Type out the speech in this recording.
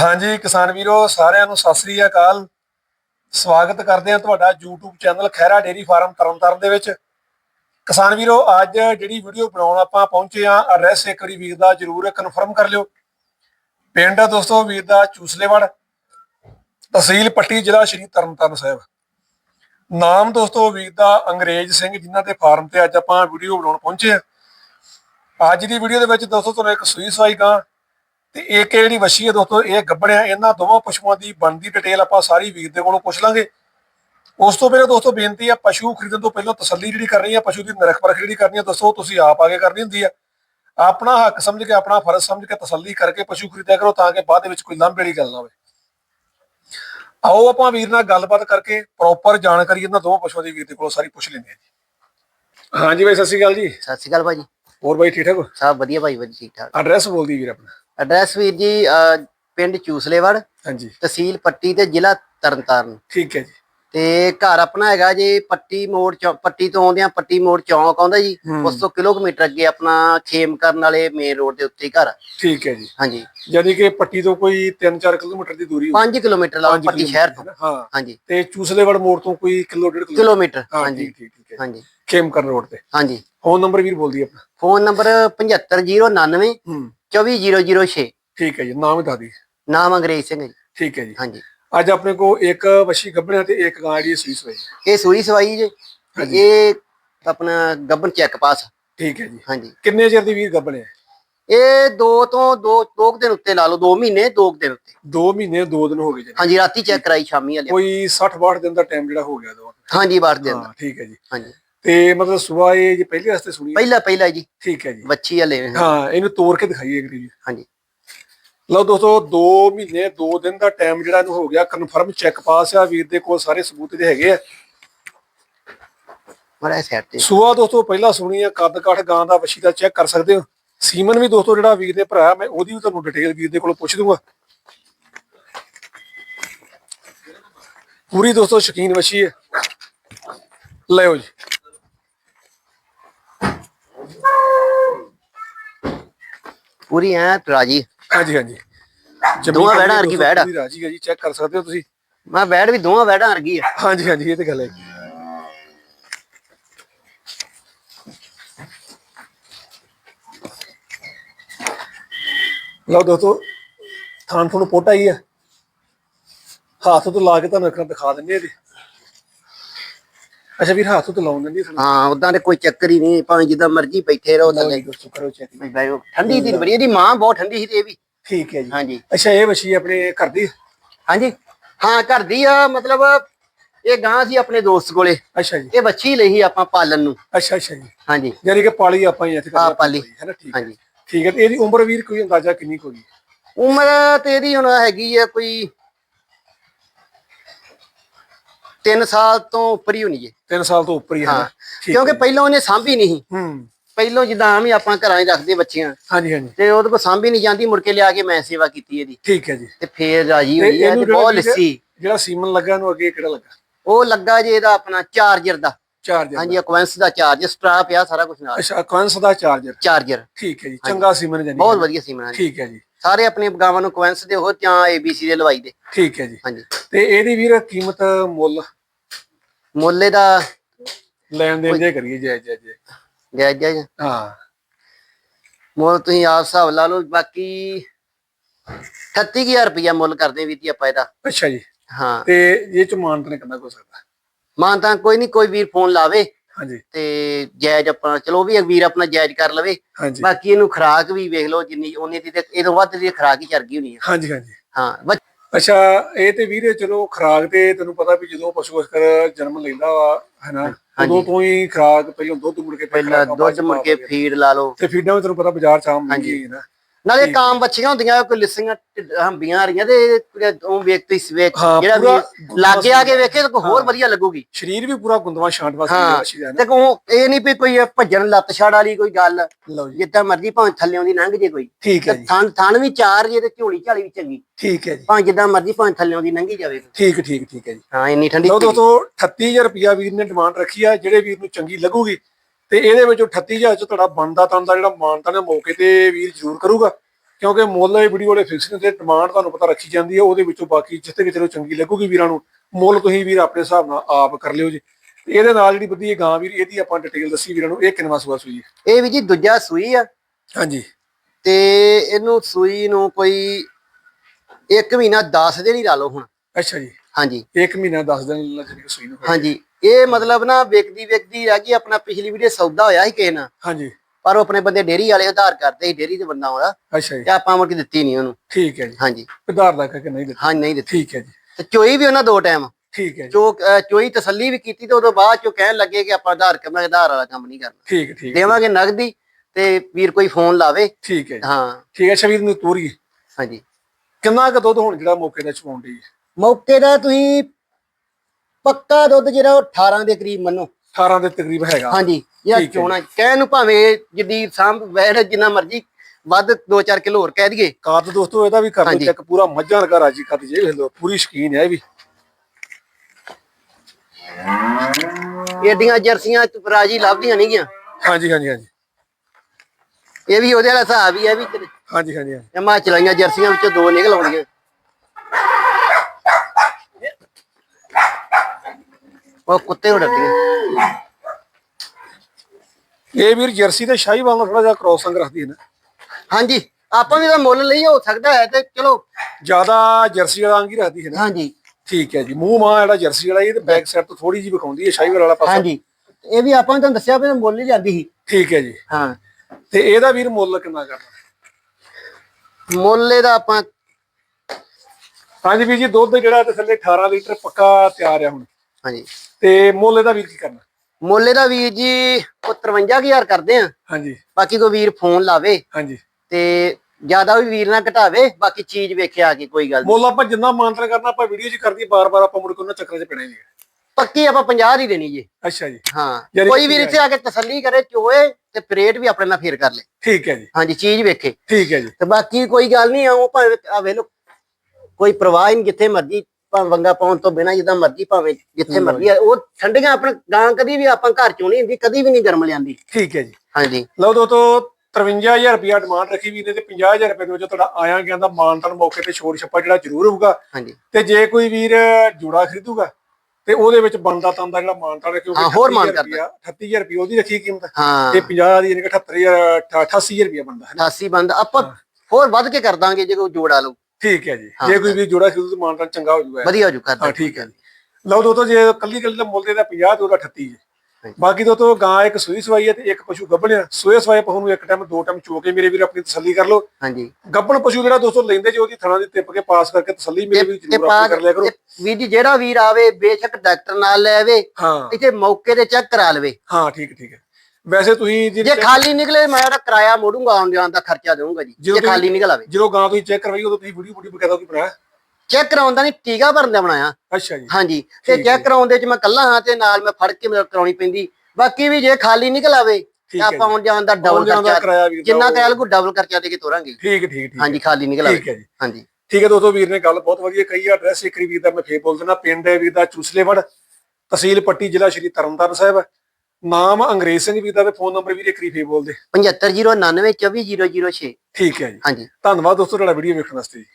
ਹਾਂਜੀ, ਕਿਸਾਨ ਵੀਰੋ, ਸਾਰਿਆਂ ਨੂੰ ਸਤਿ ਸ੍ਰੀ ਅਕਾਲ। ਸਵਾਗਤ ਕਰਦੇ ਹਾਂ ਤੁਹਾਡਾ YouTube channel Khaira dairy farm Tarn Taran ਦੇ ਵਿੱਚ। ਕਿਸਾਨ ਵੀਰੋ, ਅੱਜ ਜਿਹੜੀ ਵੀਡੀਓ ਬਣਾਉਣ ਆਪਾਂ ਪਹੁੰਚੇ ਆ ਐਡਰੈਸ ਇੱਕ ਵਾਰੀ ਵੀਰ ਦਾ ਜਰੂਰ ਕਨਫਰਮ ਕਰ ਲਿਓ। ਪਿੰਡ ਦੋਸਤੋ, ਵੀਰ ਦਾ ਚੂਸਲੇਵੜ, ਤਹਿਸੀਲ ਪੱਟੀ, ਜ਼ਿਲ੍ਹਾ ਸ਼੍ਰੀ ਤਰਨਤਾਰਨ ਸਾਹਿਬ। ਨਾਮ ਦੋਸਤੋ ਵੀਰ ਦਾ ਅੰਗਰੇਜ਼ ਸਿੰਘ, ਜਿਨ੍ਹਾਂ ਦੇ ਫਾਰਮ ਤੇ ਅੱਜ ਆਪਾਂ ਵੀਡੀਓ ਬਣਾਉਣ ਪਹੁੰਚੇ ਆ ਅੱਜ ਦੀ ਵੀਡੀਓ ਦੇ ਵਿੱਚ ਦੋਸਤੋ, ਤੁਹਾਨੂੰ ਇੱਕ ਸੂਈ ਸਵਾਈ ਗਾਂ ਤੇ ਇੱਕ ਇਹ ਜਿਹੜੀ ਵਸ਼ੀ ਹੈ ਦੋਸਤੋ, ਇਹ ਗੱਬੜਿਆ, ਇਹਨਾਂ ਦੋਵਾਂ ਪਸ਼ੂਆਂ ਦੀ ਬਣਦੀ ਡਿਟੇਲ ਆਪਾਂ ਸਾਰੀ ਵੀਰ ਦੇ ਕੋਲੋਂ ਪੁੱਛ ਲਾਂਗੇ। ਉਸ ਤੋਂ ਪਹਿਲਾਂ ਦੋਸਤੋ, ਬੇਨਤੀ ਆ, ਪਸ਼ੂ ਖਰੀਦਣ ਤੋਂ ਪਹਿਲਾਂ ਤਸੱਲੀ ਜਿਹੜੀ ਕਰਨੀ ਆ, ਪਸ਼ੂ ਦੀ ਨਿਰਖ ਪਰਖ ਜਿਹੜੀ ਕਰਨੀ ਆ ਦੱਸੋ ਤੁਸੀਂ ਆਪ ਆਗੇ ਕਰਨੀ ਹੁੰਦੀ ਆ। ਆਪਣਾ ਹੱਕ ਸਮਝ ਕੇ, ਆਪਣਾ ਫਰਜ਼ ਸਮਝ ਕੇ ਤਸੱਲੀ ਕਰਕੇ ਪਸ਼ੂ ਖਰੀਦਿਆ ਕਰੋ ਤਾਂ ਕਿ ਬਾਅਦ ਦੇ ਵਿੱਚ ਕੋਈ ਲਾਂਭੇ ਗੱਲ ਨਾ ਹੋਵੇ। ਆਓ ਆਪਾਂ ਵੀਰ ਨਾਲ ਗੱਲਬਾਤ ਕਰਕੇ ਪ੍ਰੋਪਰ ਜਾਣਕਾਰੀ ਇਹਨਾਂ ਦੋਵਾਂ ਪਸ਼ੂਆਂ ਦੀ ਵੀਰ ਦੇ ਕੋਲੋਂ ਸਾਰੀ ਪੁੱਛ ਲੈਂਦੇ ਆ ਜੀ। ਹਾਂਜੀ ਬਾਈ, ਸਤਿ ਸ਼੍ਰੀ ਅਕਾਲ ਜੀ। ਸਤਿ ਸ਼੍ਰੀ ਅਕਾਲ ਭਾਜੀ। ਹੋਰ ਬਾਈ ਠੀਕ ਠਾਕ ਹੋ? ਸਭ ਵਧੀਆ ਭਾਈ ਵਧੀਆ ਠੀਕ ਠਾਕ। ਐਡਰੈਸ ਬੋਲਦੀ ਵੀਰ ਆਪਣਾ। ਐਡਰੈਸ ਵੀਰ ਜੀ ਅਹ, ਪਿੰਡ ਚੂਸਲੇਵੜ ਹਾਂਜੀ। ਤਹਿਸੀਲ ਪੱਟੀ ਤੇ ਜ਼ਿਲ੍ਹਾ ਤਰਨਤਾਰਨ। ਠੀਕ ਹੈ ਜੀ। ਤੇ ਘਰ ਆਪਣਾ ਹੈਗਾ ਜੀ ਪੱਟੀ ਮੋੜ ਚੌ- ਪੱਟੀ ਤੋਂ ਆਉਂਦਿਆਂ ਪੱਟੀ ਮੋੜ ਚੌਂਕ ਆਉਂਦਾ ਜੀ ਹੂੰ। ਉਸ ਤੋਂ ਕਿਲੋਮੀਟਰ ਅੱਗੇ ਆਪਣਾ ਖੇਮ ਕਰਨ ਵਾਲੇ ਮੇਨ ਰੋਡ ਦੇ ਉੱਤੇ ਹੀ ਘਰ ਆ। ਠੀਕ ਹੈ ਜੀ। ਹਾਂਜੀ। ਯਾਨੀ ਕਿ ਪੱਟੀ ਤੋਂ ਕੋਈ 3-4 ਕਿਲੋਮੀਟਰ ਦੀ ਦੂਰੀ ਹੋਊ। 5 ਕਿਲੋਮੀਟਰ ਲਾ ਪੰਜ ਪੱਟੀ ਸ਼ਹਿਰ ਤੋਂ। ਕਿਲੋਮੀਟਰ, ਹਾਂ। ਹਾਂਜੀ। ਤੇ ਚੂਸਲੇਵੜ ਮੋੜ ਤੋਂ ਕੋਈ ਕਿਲੋ ਡੇਢ ਕਿਲੋ ਕਿਲੋਮੀਟਰ ਹਾਂ ਹਾਂਜੀ। ਠੀਕ ਠੀਕ। ਠੀਕ ਹੈ ਹਾਂਜੀ। ਖੇਮਕਰ ਰੋਡ ਤੇ। ਹਾਂਜੀ। ਫੋਨ ਨੰਬਰ ਵੀਰ ਬੋਲਦੀ ਆਪਣਾ। ਫੋਨ ਨੰਬਰ 75099 ਹੂੰ। 24006 ਠੀਕ ਹੈ ਜੀ ਨਾਮ ਹੀ ਦੱਸ ਦੀ ਨਾਮ ਅੰਗਰੇਜ਼ ਸਿੰਘ ਹੈ ਜੀ। ਠੀਕ ਹੈ ਜੀ। ਹਾਂਜੀ। ਅੱਜ ਆਪਣੇ ਕੋ ਇੱਕ ਵਸ਼ੀ ਗੱਭਣਿਆ ਤੇ ਇੱਕ ਗਾਂ ਜਿਹੜੀ ਸੂਈ ਸਵਾਈ ਇਹ ਸੂਈ ਸਵਾਈ ਜੀ। ਇਹ ਆਪਣਾ ਗੱਬਨ ਚੈੱਕ ਪਾਸ। ਠੀਕ ਹੈ ਜੀ। ਹਾਂਜੀ। ਕਿੰਨੇ ਚਿਰ ਦੀ ਵੀਰ ਗੱਭਣਿਆ ਇਹ ਦੋ ਤੋਂ ਦੋ ਦੋ ਕੁ ਦਿਨ ਉੱਤੇ ਲਾ ਲਓ 2 ਮਹੀਨੇ 2 ਦਿਨ ਉੱਤੇ। 2 ਮਹੀਨੇ 2 ਦਿਨ ਹੋ ਗਏ ਜੀ। ਹਾਂਜੀ ਰਾਤੀ ਚੈੱਕ ਕਰਾਈ ਸ਼ਾਮੀ ਵਾਲੇ। ਕੋਈ 60-62 ਦਿਨ ਦਾ ਟਾਈਮ ਜਿਹੜਾ ਹੋ ਗਿਆ ਦੋ। ਹਾਂਜੀ ਬਾਰ ਦਿਨ ਹਾਂ ਠੀਕ ਹੈ ਜੀ। ਹਾਂਜੀ। ਤੇ ਮਤਲਬ ਸਵੇਰ ਇਹ ਜੀ ਪਹਿਲੇ ਵਾਸਤੇ ਸੁਣੀ? ਪਹਿਲਾ ਪਹਿਲਾ ਜੀ। ਠੀਕ ਹੈ ਜੀ। ਬੱਚੀ ਵਾਲੇ। ਹਾਂ ਇਹਨੂੰ ਤੋੜ ਕੇ ਦਿਖਾਈਏ ਜੀ ਹਾਂਜੀ। ਲਓ ਦੋਸਤੋ 2 ਮਹੀਨੇ 2 ਦਿਨ ਦਾ ਟਾਈਮ ਜਿਹੜਾ ਇਹਨੂੰ ਹੋ ਗਿਆ। ਕਨਫਰਮ ਚੈੱਕ ਪਾਸ ਆ ਵੀਰ ਦੇ ਕੋਲ ਸਾਰੇ ਸਬੂਤ ਇਹਦੇ ਹੈਗੇ ਆ। ਮੜਾ ਸਾਈਡ ਤੇ। ਸੂਆ ਦੋਸਤੋ ਪਹਿਲਾਂ ਸੁਣੀ ਆ ਕੱਦ ਕਾਠ ਗਾਂ ਦਾ ਵਸ਼ੀ ਦਾ ਚੈੱਕ ਕਰ ਸਕਦੇ ਹੋ? ਸੀਮਨ ਵੀ ਦੋਸਤੋ ਜਿਹੜਾ ਵੀਰ ਦੇ ਭਰਾ ਮੈਂ ਉਹਦੀ ਵੀ ਤੁਹਾਨੂੰ ਡਿਟੇਲ ਵੀਰ ਦੇ ਕੋਲੋਂ ਪੁੱਛ ਦੂੰਗਾ। ਪੂਰੀ ਦੋਸਤੋ ਸ਼ਕੀਨ ਵਸ਼ੀ ਹੈ। ਲਿਓ ਜੀ। ਪੂਰੀ ਐ ਰਾਜੀ। ਹਾਂਜੀ ਹਾਂਜੀ। ਦੋਵਾਂ ਵਹਿੜਾਂ ਵਰਗੀ ਵਹਿੜ ਆ। ਰਾਜੀ ਹੈ ਜੀ ਚੈੱਕ ਕਰ ਸਕਦੇ ਹੋ ਤੁਸੀਂ? ਮੈਂ ਬੈਡ ਵੀ ਦੋਵਾਂ ਬੈਡਾਂ ਵਰਗੀ ਆ। ਹਾਂਜੀ ਹਾਂਜੀ ਇਹ ਤੇ ਗੱਲ ਹੈ ਲਓ ਦੋਸਤੋ ਥਾਂ ਤੁਹਾਨੂੰ ਪੋਟਾ ਹੀ ਹੈ ਹੱਥ ਤੋਂ ਲਾ ਕੇ ਤੁਹਾਨੂੰ ਇੱਕ ਦਿਖਾ ਦਿੰਦੇ ਇਹਦੇ। ਅੱਛਾ ਵੀਰ ਹੱਥ ਤੋਂ ਲਾਉਣ ਦਿੰਦੀ ਤੁਹਾਨੂੰ। ਹਾਂ ਉਦਾਂ ਤੇ ਕੋਈ ਚੱਕਰ ਹੀ ਨਹੀਂ ਭਾਵੇਂ ਜਿੱਦਾਂ ਮਰਜ਼ੀ ਬੈਠੇ ਰਹੋ ਥੱਲੇ ਜੀ ਦੋਸਤੋ ਕਰੋ ਚੈੱਕ ਬਹਿ ਜਾਓ। ਠੰਡੀ ਦੀ ਬੜੀ ਇਹਦੀ ਮਾਂ ਬਹੁਤ ਠੰਡੀ ਸੀ ਤੇ ਇਹ ਵੀ। ਠੀਕ ਹੈ ਜੀ। ਹਾਂਜੀ। ਅੱਛਾ ਇਹ ਵਸ਼ੀ ਆਪਣੇ ਘਰ ਦੀ ਹਾਂਜੀ। ਹਾਂ ਘਰ ਦੀ ਆ ਮਤਲਬ ਇਹ ਗਾਂ ਸੀ ਆਪਣੇ ਦੋਸਤ ਕੋਲੇ। ਅੱਛਾ ਜੀ। ਇਹ ਬੱਚੀ ਲਈ ਆਪਾਂ ਪਾਲਣ ਨੂੰ। ਅੱਛਾ ਅੱਛਾ ਜੀ। ਹਾਂਜੀ। ਯਾਨੀ ਕਿ ਪਾਲੀ ਆਪਾਂ ਹੀ ਇੱਥੇ ਹਾਂ, ਪਾਲੀ। ਹੈ ਨਾ? ਠੀਕ ਹੈ। ਹਾਂਜੀ। ਠੀਕ ਹੈ ਤੇ ਇਹਦੀ ਉਮਰ ਵੀਰ ਕੋਈ ਅੰਦਾਜ਼ਾ ਕਿੰਨੀ ਕੁ ਉਮਰ ਤੇ ਇਹਦੀ ਹੁਣ ਹੈਗੀ ਆ ਕੋਈ 3 ਸਾਲ ਤੋਂ ਉੱਪਰ ਹੀ ਹੋਣੀ ਜੇ 3 ਸਾਲ ਤੋਂ ਉੱਪਰ ਹੀ ਹੈ ਹਾਂ ਕਿਉਂਕਿ ਹੈ। ਪਹਿਲਾਂ ਉਹਨੇ ਸਾਂਭੀ ਨਹੀਂ। ਹੂੰ। ਪਹਿਲਾਂ ਜਿੱਦਾਂ ਆਮ ਹੀ ਆਪਾਂ ਘਰਾਂ 'ਚ ਰੱਖਦੇ ਬੱਚਿਆਂ। ਹਾਂਜੀ ਹਾਂਜੀ। ਤੇ ਉਹਦੇ ਕੋਲ ਸਾਂਭੀ ਨਹੀਂ ਜਾਂਦੀ ਮੁੜ ਕੇ ਲਿਆ ਕੇ ਮੈਂ ਸੇਵਾ ਕੀਤੀ ਇਹਦੀ। ਠੀਕ ਹੈ ਜੀ। ਤੇ ਫੇਰ ਰਾਜੀ ਹੋਈ ਹੈ ਬਹੁਤ ਲੱਸੀ। ਜਿਹੜਾ ਸੀਮਨ ਲੱਗਾ ਨੂੰ ਅੱਗੇ ਕਿਹੜਾ ਲੱਗਾ? ਉਹ ਲੱਗਾ ਜੇ ਇਹਦਾ ਆਪਣਾ ਚਾਰਜਰ ਦਾ। ਚਾਰਜਰ ਹਾਂਜੀ ਅਕਵੈਂਸ ਦਾ ਚਾਰਜਰ ਸਟਰਾ ਪਿਆ ਸਾਰਾ ਕੁਝ ਨਾਲ। ਅੱਛਾ ਅਕਵੈਂਸ ਦਾ ਚਾਰਜਰ ਚਾਰਜਰ ਠੀਕ ਹੈ ਜੀ ਚੰਗਾ ਸੀਮਨ ਜਾਨੀ ਬਹੁਤ ਵਧੀਆ ਸੀ ਮਨਾਂ ਠੀਕ ਹੈ ਜੀ। ਸਾਰੇ ਆਪਣੇ ਗਾਵਾਂ ਨੂੰ ਅਕਵੈਂਸ ਦੇ ਹੋ ਜਾਂ ਏਬੀਸੀ ਦੇ ਲਵਾਈ ਦੇ। ਠੀਕ ਹੈ ਜੀ। ਹਾਂਜੀ। ਤੇ ਇਹਦੀ ਵੀਰ ਕੀਮਤ ਮੁੱਲ? ਮੁੱਲੇ ਦਾ ਲੈਣ ਦੇਣ ਜੇ ਕਰੀਏ ਜੈ ਜੈ ਜੈ ਜਾਇਜ਼ ਜਾਇਜ਼। ਹਾਂ। ਮੁੱਲ ਤੁਸੀਂ ਆਪ ਹਿਸਾਬ ਲਾ ਲਓ ਬਾਕੀ 38000 ਰੁਪਇਆ ਮੁੱਲ ਕਰਦੇ ਵੀ ਜੀ ਆਪਾਂ ਇਹਦਾ। ਅੱਛਾ ਜੀ। ਹਾਂ। ਤੇ ਇਹ ਚ ਮਾਨਤਨ ਕਿੰਨਾ ਕੋ ਸਕਦਾ। ਮਾਂ ਤਾਂ ਕੋਈ ਨਹੀਂ ਕੋਈ ਵੀਰ ਫੋਨ ਲਾਵੇ ਹਾਂਜੀ। ਤੇ ਜਾਇਜ਼ ਆਪਣਾ ਚਲੋ ਵੀ ਵੀਰ ਆਪਣਾ ਜਾਇਜ਼ ਕਰ ਲਵੇ। ਹਾਂਜੀ। ਬਾਕੀ ਇਹਨੂੰ ਖਰਾਕ ਵੀ ਵੇਖ ਲਓ ਜਿੰਨੀ ਉਹਨੇ ਦੀ ਤੇ ਇਹ ਤੋਂ ਵੱਧ ਦੀ ਖਰਾਕ ਹੀ ਚੜ ਗਈ ਹੋਣੀ ਆ। ਹਾਂਜੀ ਹਾਂਜੀ। ਹਾਂ ਅੱਛਾ ਇਹ ਤੇ ਵੀਰੇ ਚਲੋ ਖਰਾਕ ਤੇ ਤੈਨੂੰ ਪਤਾ ਵੀ ਜਦੋਂ ਪਸ਼ੂ ਅਸਕਰ ਜਨਮ ਲੈਂਦਾ ਵਾ ਹੈਨਾ ਉਦੋਂ ਤੋਂ ਹੀ ਖਰਾਕ ਪਹਿਲਾਂ ਦੁੱਧ ਮੁੜ ਕੇ ਪਹਿਲਾਂ ਦੁੱਧ ਮੁੜ ਕੇ ਫੀਡ ਲਾ ਲਓ। ਤੇ ਫੀਡਾਂ ਵੀ ਤੈਨੂੰ ਪਤਾ ਬਾਜ਼ਾਰ ਚ ਆਮ ਮਹਿੰਗੀ ਹੈ ਨਾ। ਨਾਲੇ ਕਾਮ ਬੱਚੀਆਂ ਹੁੰਦੀਆਂ ਕੋਈ ਲਿਸੀਆਂ ਹੰਬੀਆਂ ਆ ਰਹੀਆਂ ਤੇ ਉਹ ਵੇਖ ਤੁਸੀਂ ਵੇਖ ਹਾਂ, ਜਿਹੜਾ ਵੀ ਲਾਗੇ ਆ ਕੇ ਵੇਖੇ ਤਾਂ ਹੋਰ ਵਧੀਆ ਲੱਗੂਗੀ। ਸਰੀਰ ਵੀ ਪੂਰਾ ਗੁੰਦਵਾ ਛਾਂਟ ਵਾਸਤੇ ਤੇ ਕੋ ਇਹ ਨਹੀਂ ਵੀ ਕੋਈ ਭੱਜਣ ਲੱਤ ਛੜ ਵਾਲੀ ਕੋਈ ਗੱਲ ਜਿੱਦਾਂ ਮਰਜ਼ੀ ਭਾਵੇਂ ਥੱਲਿਓਂ ਦੀ ਲੰਘ ਜੇ ਕੋਈ। ਠੀਕ ਹੈ ਥਣ ਥਣ ਵੀ ਚਾਰ ਜੇ ਤੇ ਝੋਲੀ ਝਾਲੀ ਵੀ ਚੰਗੀ। ਠੀਕ ਹੈ ਜੀ। ਭਾਵੇਂ ਜਿੱਦਾਂ ਮਰਜ਼ੀ ਭਾਵੇਂ ਥੱਲਿਓਂ ਦੀ ਲੰਘੀ ਜਾਵੇ। ਠੀਕ ਠੀਕ ਠੀਕ ਹੈ ਜੀ। ਹਾਂ ਇੰਨੀ ਠੰਡੀ ਲਓ ਦੋਸਤੋ 38000 ਰੁਪਿਆ ਵੀਰ ਨੇ ਡਿਮਾਂਡ ਰੱਖੀ ਆ ਜਿਹੜੇ ਵੀਰ ਨੂੰ ਚੰਗੀ ਲੱਗੂਗੀ ਤੇ ਇਹਦੇ ਵਿੱਚੋਂ 38000 ਚ ਤੁਹਾਡਾ ਬਣਦਾ ਤਨ ਦਾ ਜਿਹੜਾ ਮਾਨਤਾ ਨੇ ਮੌਕੇ ਤੇ ਵੀਰ ਜ਼ਰੂਰ ਕਰੂਗਾ ਕਿਉਂਕਿ ਮੁੱਲ ਇਹ ਵੀਡੀਓ ਵਾਲੇ ਫਿਕਸ ਨਹੀਂ ਤੇ ਡਿਮਾਂਡ ਤੁਹਾਨੂੰ ਪਤਾ ਰੱਖੀ ਜਾਂਦੀ ਹੈ ਉਹਦੇ ਵਿੱਚੋਂ ਬਾਕੀ ਜਿੱਥੇ ਕਿਤੇ ਚੰਗੀ ਲੱਗੂਗੀ ਵੀਰਾਂ ਨੂੰ ਮੁੱਲ ਤੁਸੀਂ ਵੀਰ ਆਪਣੇ ਹਿਸਾਬ ਨਾਲ ਆਪ ਕਰ ਲਿਓ ਜੀ। ਤੇ ਇਹਦੇ ਨਾਲ ਜਿਹੜੀ ਵਧੀਆ ਗਾਂ ਵੀਰ ਇਹਦੀ ਆਪਾਂ ਡਿਟੇਲ ਦੱਸੀ ਵੀਰਾਂ ਨੂੰ ਇਹ ਕਿੰਨਵਾ ਸੂਆ ਸੂਈ ਹੈ? ਇਹ ਵੀ ਜੀ ਦੂਜਾ ਸੂਈ ਆ। ਹਾਂਜੀ। ਤੇ ਇਹਨੂੰ ਸੂਈ ਨੂੰ ਕੋਈ 1 ਮਹੀਨਾ 10 ਦਿਨ ਹੀ ਲਾ ਲਓ ਹੁਣ। ਅੱਛਾ ਜੀ। ਹਾਂਜੀ। ਇੱਕ ਮਹੀਨਾ 10 ਦਿਨ ਲੱਗ ਸੂਈ ਨੂੰ। ਹਾਂਜੀ। ਇਹ ਮਤਲਬ ਨਾ ਵੇਖਦੀ ਵੇਖਦੀ ਰਹਿ ਗਈ ਆਪਣਾ ਪਿਛਲੀ ਵੀਡੀਓ ਸੌਦਾ ਹੋਇਆ ਸੀ ਕਿਸੇ ਨਾਲ। ਹਾਂਜੀ। ਪਰ ਉਹ ਆਪਣੇ ਬੰਦੇ ਡੇਰੀ ਵਾਲੇ ਉਧਾਰ ਕਰਦੇ ਸੀ ਡੇਰੀ ਦੇ ਬੰਦਾ ਆਉਂਦਾ। ਅੱਛਾ ਜੀ। ਤੇ ਆਪਾਂ ਮੁੜ ਕੇ ਦਿੱਤੀ ਨਹੀਂ ਉਹਨੂੰ। ਠੀਕ ਹੈ ਜੀ। ਹਾਂਜੀ। ਆਧਾਰ ਦਾ ਕਰਕੇ ਨਹੀਂ ਦਿੱਤਾ। ਹਾਂ ਨਹੀਂ ਦਿੱਤੀ। ਠੀਕ ਹੈ ਜੀ। ਤੇ ਚੋਈ ਵੀ ਉਹਨਾਂ ਦੋ ਟਾਈਮ ਠੀਕ ਹੈ ਜੀ। ਚੋਈ ਤਸੱਲੀ ਵੀ ਕੀਤੀ ਤੇ ਉਦੋਂ ਬਾਅਦ ਚੋਂ ਕਹਿਣ ਲੱਗੇ ਕਿ ਆਪਾਂ ਆਧਾਰ ਕੰਮ ਆਧਾਰ ਵਾਲਾ ਕੰਮ ਨਹੀਂ ਕਰਨਾ। ਠੀਕ ਠੀਕ ਦੇਵਾਂਗੇ ਨਗਦੀ ਤੇ ਵੀਰ ਕੋਈ ਫੋਨ ਲਾਵੇ। ਠੀਕ ਹੈ ਜੀ। ਹਾਂ। ਠੀਕ ਹੈ ਸ਼ਬੀਰ ਨੂੰ ਤੋਰੀਏ। ਹਾਂਜੀ। ਕਿੰਨਾ ਕੁ ਦੁੱਧ ਹੁਣ ਜਿਹੜਾ ਮੌਕੇ ਦਾ ਚਵਾਉਣ ਦੀ ਹੈ? ਮੌਕੇ ਦਾ ਤੁਸੀਂ ਪੱਕਾ ਦੁੱਧ ਜਿਹੜਾ ਉਹ 18 ਦੇ ਕਰੀਬ ਮੰਨੋ। 18 ਦੇ ਤਕਰੀਬ ਹੈਗਾ। ਹਾਂਜੀ ਇਹ ਠੀਕ ਹੈ। ਚੋਣਾ। ਕਹਿਣ ਨੂੰ ਭਾਵੇਂ ਜਿੱਡੀ ਸਾਂਭ ਵੈਰ ਜਿੰਨਾ ਮਰਜ਼ੀ ਵੱਧ 2-4 ਕਿਲੋ ਹੋਰ ਕਹਿ ਦਈਏ। ਕੱਦ ਦੋਸਤੋ ਇਹਦਾ ਵੀ ਕਰ ਲਓ। ਹਾਂਜੀ। ਚੈੱਕ ਪੂਰਾ ਮੱਝਾਂ ਵਰਗਾ ਰਾਜੀ ਕੱਦ ਜੇ ਵੇਖ ਲਓ। ਪੂਰੀ ਸ਼ਕੀਨ ਹੈ ਇਹ ਵੀ। ਏਡੀਆਂ ਜਰਸੀਆਂ ਚ ਰਾਜੀ ਲੱਭਦੀਆਂ ਨਹੀਂ ਗਿਆ। ਹਾਂਜੀ ਹਾਂਜੀ ਹਾਂਜੀ। ਇਹ ਵੀ ਉਹਦੇ ਵਾਲਾ ਹਿਸਾਬ ਹੀ ਹੈ ਵੀ ਹਾਂਜੀ ਹਾਂਜੀ ਹਾਂਜੀ। ਮੈਂ ਚਲਾਈਆਂ ਜਰਸੀਆਂ ਵਿੱਚੋਂ ਦੋ ਨਿਕਲ ਆਉਂਦੀਆਂ ਉਹ ਕੁੱਤੇ ਉਡਦੀਆਂ ਇਹ ਵੀਰ ਜਰਸੀ ਤੇ ਸ਼ਾਹੀਵਾਲ ਨਾਲ ਥੋੜਾ ਜਿਹਾ ਕ੍ਰੋਸ ਸੰਗ ਰੱਖਦੀ ਹੈ ਨਾ। ਹਾਂਜੀ ਆਪਾਂ ਵੀ ਤਾਂ ਮੁੱਲ ਲਈ ਹੋ ਸਕਦਾ ਹੈ ਤੇ ਚਲੋ। ਜ਼ਿਆਦਾ ਜਰਸੀ ਵਾਲਾ ਅੰਗ ਹੀ ਰੱਖਦੀ ਹੈ ਨਾ। ਹਾਂਜੀ। ਠੀਕ ਹੈ ਜੀ ਮੂੰਹ ਮਾਂ ਜਿਹੜਾ ਜਰਸੀ ਵਾਲਾ ਇਹ ਤੇ ਬੈਕ ਸਾਈਡ ਤੋਂ ਥੋੜੀ ਜਿਹੀ ਵਿਖਾਉਂਦੀ ਹੈ ਸ਼ਾਹੀਵਾਲ ਵਾਲਾ ਪਾਸਾ। ਹਾਂਜੀ ਇਹ ਵੀ ਆਪਾਂ ਨੇ ਤੁਹਾਨੂੰ ਦੱਸਿਆ ਵੀ ਮੁੱਲ ਹੀ ਜਾਂਦੀ ਸੀ। ਠੀਕ ਹੈ ਜੀ। ਹਾਂ। ਤੇ ਇਹਦਾ ਵੀਰ ਮੁੱਲ ਕਿੰਨਾ ਕਰਨਾ? ਮੁੱਲ ਇਹਦਾ ਆਪਾਂ ਹਾਂਜੀ ਵੀਰ ਜੀ ਦੁੱਧ ਜਿਹੜਾ ਤੇ ਥੱਲੇ 18 ਲੀਟਰ ਪੱਕਾ ਤਿਆਰ ਹੈ ਹੁਣ। ਹਾਂਜੀ। ਤੇ ਮੁੱਲ ਇਹਦਾ ਵੀਰ ਕੀ ਕਰਨਾ? ਮੁੱਲ ਇਹਦਾ ਵੀਰ ਜੀ ਉਹ 53000 ਕਰਦੇ ਆ। ਹਾਂਜੀ। ਬਾਕੀ ਕੋਈ ਵੀਰ ਫੋਨ ਲਾਵੇ ਹਾਂਜੀ। ਤੇ ਜ਼ਿਆਦਾ ਵੀ ਵੀਰ ਨਾ ਘਟਾਵੇ ਬਾਕੀ ਚੀਜ਼ ਵੇਖਿਆ ਕੇ ਕੋਈ ਗੱਲ। ਮੁੱਲ ਆਪਾਂ ਜਿੰਨਾ ਮਾਨਤਨ ਕਰਨਾ ਆਪਾਂ ਵੀਡੀਓ 'ਚ ਕਰਦੀ ਬਾਰ-ਬਾਰ ਆਪਾਂ ਮੁੜ ਕੇ ਉਹਨਾਂ ਚੱਕਰਾਂ 'ਚ ਪੈਣਾ ਹੀ ਨਹੀਂ। ਪੱਕੀ ਆਪਾਂ 50 ਦੀ ਦੇਣੀ ਜੀ। ਅੱਛਾ ਜੀ। ਹਾਂ। ਕੋਈ ਵੀਰ ਇੱਥੇ ਆ ਕੇ ਤਸੱਲੀ ਕਰੇ ਚੋਏ ਤੇ ਰੇਟ ਵੀ ਆਪਣੇ ਨਾਲ ਫੇਰ ਕਰ ਲੇ। ਠੀਕ ਹੈ ਜੀ। ਹਾਂਜੀ ਚੀਜ਼ ਵੇਖੇ। ਠੀਕ ਹੈ ਜੀ। ਤੇ ਬਾਕੀ ਕੋਈ ਗੱਲ ਨਹੀਂ ਆਉ ਭਾਵੇਂ ਆ ਵੇਖ ਲੋ ਕੋਈ ਪ੍ਰਵਾਹ ਨਹੀਂ ਜਿੱਥੇ ਮਰਜ਼ੀ ਭਾਵੇਂ ਵੰਗਾ ਪਾਉਣ ਤੋਂ ਬਿਨਾ ਜਿੱਦਾਂ ਮਰਜ਼ੀ ਭਾਵੇਂ ਜਿੱਥੇ ਮਰਜ਼ੀ ਆ, ਉਹ ਠੰਡੀਆਂ ਆਪਣਾ ਗਾਂ ਕਦੀ ਵੀ ਆਪਾਂ ਘਰ ਚੋਂ ਨਹੀਂ ਹੁੰਦੀ ਕਦੀ ਵੀ ਨਹੀਂ ਗਰਮ ਲਿਆਂਦੀ। ਠੀਕ ਹੈ ਜੀ। ਹਾਂਜੀ। ਲਓ ਦੋਸਤੋ 53000 ਰੁਪਿਆ ਡਿਮਾਂਡ ਰੱਖੀ ਵੀ ਨੇ ਤੇ 50000 ਰੁਪਏ ਦੇ ਵਿੱਚ ਤੁਹਾਡਾ ਆਇਆ ਗਿਆ ਦਾ ਮਾਨਤਨ ਮੌਕੇ ਤੇ ਛੋੜ ਛੱਪਾ ਜਿਹੜਾ ਜ਼ਰੂਰ ਹੋਊਗਾ। ਹਾਂਜੀ। ਤੇ ਜੇ ਕੋਈ ਵੀਰ ਜੋੜਾ ਖਰੀਦੂਗਾ ਤੇ ਉਹਦੇ ਵਿੱਚ ਬਣਦਾ ਤੰਦਾ ਜਿਹੜਾ ਮਾਨਤਨ ਕਿਉਂਕਿ ਹਾਂ, ਹੋਰ ਮਾਨ 38,000 ਰੁਪਇਆ 38000 ਰੁਪਏ ਉਹਦੀ ਰੱਖੀ ਕੀਮਤ ਹਾਂ। ਤੇ 50 ਦੀ ਯਾਨੀ ਕਿ 78000 88000 ਰੁਪਏ ਬਣਦਾ ਹੈ ਨਾ। 88 ਬੰਦ ਆਪਾਂ ਹੋਰ ਵੱਧ ਕੇ ਕਰ ਦਾਂਗੇ ਜੇ ਕੋਈ ਜੋੜਾ ਲਓ ਠੀਕ ਹੈ ਜੀ। ਜੇ ਕੋਈ ਵੀਰ ਜੋੜਾ ਖਰੀਦੂ ਤਾਂ ਮਾਨਤਨ ਚੰਗਾ ਹੋ ਜਾਊਗਾ ਵਧੀਆ ਹੋ ਜੂ ਕਰ ਹਾਂ ਦਾਂਗੇ ਠੀਕ ਹੈ ਜੀ। ਲਓ ਦੋਸਤੋ ਜੇ ਕੱਲੀ ਕੱਲੀ ਦਾ ਮੁੱਲ ਤੇ ਇਹਦਾ 50 ਤੇ ਉਹਦਾ 38 ਜੀ। ਬਾਕੀ ਦੋਸਤੋ ਗਾਂ ਇੱਕ ਸੂਈ ਸਵਾਈ ਹੈ ਤੇ ਇੱਕ ਪਸ਼ੂ ਗੱਭਣਿਆ। ਸੂਏ ਸਵਾਏ ਪਸ਼ੂ ਨੂੰ ਇੱਕ ਟਾਈਮ ਦੋ ਟਾਈਮ ਚੋ ਕੇ ਮੇਰੇ ਵੀਰ ਆਪਣੀ ਤਸੱਲੀ ਕਰ ਲਓ। ਹਾਂਜੀ। ਗੱਭਣ ਪਸ਼ੂ ਜਿਹੜਾ ਦੋਸਤੋ ਲੈਂਦੇ ਜੇ ਉਹਦੀ ਥਣਾ ਦੀ ਟਿੱਪ ਕੇ ਪਾਸ ਕਰਕੇ ਤਸੱਲੀ ਮੇਰੇ ਵੀ ਜ਼ਰੂਰ ਪਾ ਆਪਣੀ ਕਰ ਲਿਆ ਕਰੋ। ਵੀਰ ਜੀ ਜਿਹੜਾ ਵੀਰ ਆਵੇ ਬੇਸ਼ੱਕ ਡਾਕਟਰ ਨਾਲ ਲੈ ਆਵੇ ਹਾਂ। ਇੱਥੇ ਮੌਕੇ ਤੇ ਚੈੱਕ ਕਰਾ ਲਵੇ। ਹਾਂ ਠੀਕ ਠੀਕ ਹੈ। ਵੈਸੇ ਤੁਸੀਂ ਜੇ ਖਾਲੀ ਨਿਕਲੇ ਮੈਂ ਉਹਦਾ ਕਿਰਾਇਆ ਮੋੜੂੰਗਾ ਆਉਣ ਜਾਣ ਦਾ ਖਰਚਾ ਦੇਵਾਂਗਾ ਜੀ ਜੇ ਖਾਲੀ ਨਿਕਲ ਆਵੇ। ਜਦੋਂ ਗਾਂ ਤੁਸੀਂ ਚੈੱਕ ਕਰਵਾਈ ਉਦੋਂ ਤੁਸੀਂ ਵੀਡੀਓ ਵੀਡੀਓ ਬਕਾਇਦਾ ਕੋਈ ਬਣਾਇਆ? ਚੈੱਕ ਕਰਾਉਣ ਦਾ ਨਹੀਂ ਟੀਕਾ ਭਰਨ ਦਾ ਬਣਾਇਆ। ਅੱਛਾ ਜੀ। ਹਾਂਜੀ ਤੇ ਚੈੱਕ ਕਰਾਉਣ ਦੇ ਚ ਮੈਂ ਕੱਲਾ ਹਾਂ ਤੇ ਨਾਲ ਮੈਂ ਫੜ ਕੇ ਮੇਰਾ ਕਰਾਉਣੀ ਪੈਂਦੀ। ਬਾਕੀ ਵੀ ਜੇ ਖਾਲੀ ਨਿਕਲ ਆਵੇ ਆਪਾਂ ਆਉਣ ਜਾਣ ਦਾ ਡਬਲ ਖਰਚਾ ਜਿੰਨਾ ਕਹਿ ਲਗੂ ਡਬਲ ਖਰਚਾ ਦੇ ਕੇ ਤੋਰਾਂਗੇ। ਠੀਕ ਠੀਕ ਠੀਕ ਹਾਂਜੀ ਖਾਲੀ ਨਿਕਲ ਠੀਕ ਹੈ ਆਵੇ ਜੀ। ਹਾਂਜੀ। ਠੀਕ ਹੈ ਦੋਸਤੋ ਵੀਰ ਨੇ ਗੱਲ ਬਹੁਤ ਵਧੀਆ ਕਹੀ ਆ। ਐਡਰੈਸ ਇੱਕ ਵਾਰੀ ਵੀਰ ਦਾ ਮੈਂ ਫੇਰ ਬੋਲ ਦਿੰਦਾ ਪਿੰਡ ਹੈ ਵੀਰ ਦਾ ਚੂਸਲੇਵੜ ਤਹਿਸੀਲ ਪੱਟੀ ਜ਼ਿਲ੍ਹਾ ਸ਼੍ਰੀ ਤਰਨਤਾਰਨ ਸਾਹਿਬ। ਨਾਮ ਅੰਗਰੇਜ਼ ਸਿੰਘ ਵੀਰ ਦਾ ਤੇ ਫੋਨ ਨੰਬਰ ਵੀਰ ਇੱਕ ਵਾਰੀ ਫੇਰ ਬੋਲ ਦੇ 75099 24006 ਠੀਕ ਹੈ ਜੀ। ਹਾਂਜੀ। ਧੰਨਵਾਦ ਦੋਸਤੋ ਤੁਹਾਡਾ ਵੀਡੀਓ ਵੇਖਣ ਵਾਸਤੇ ਜੀ।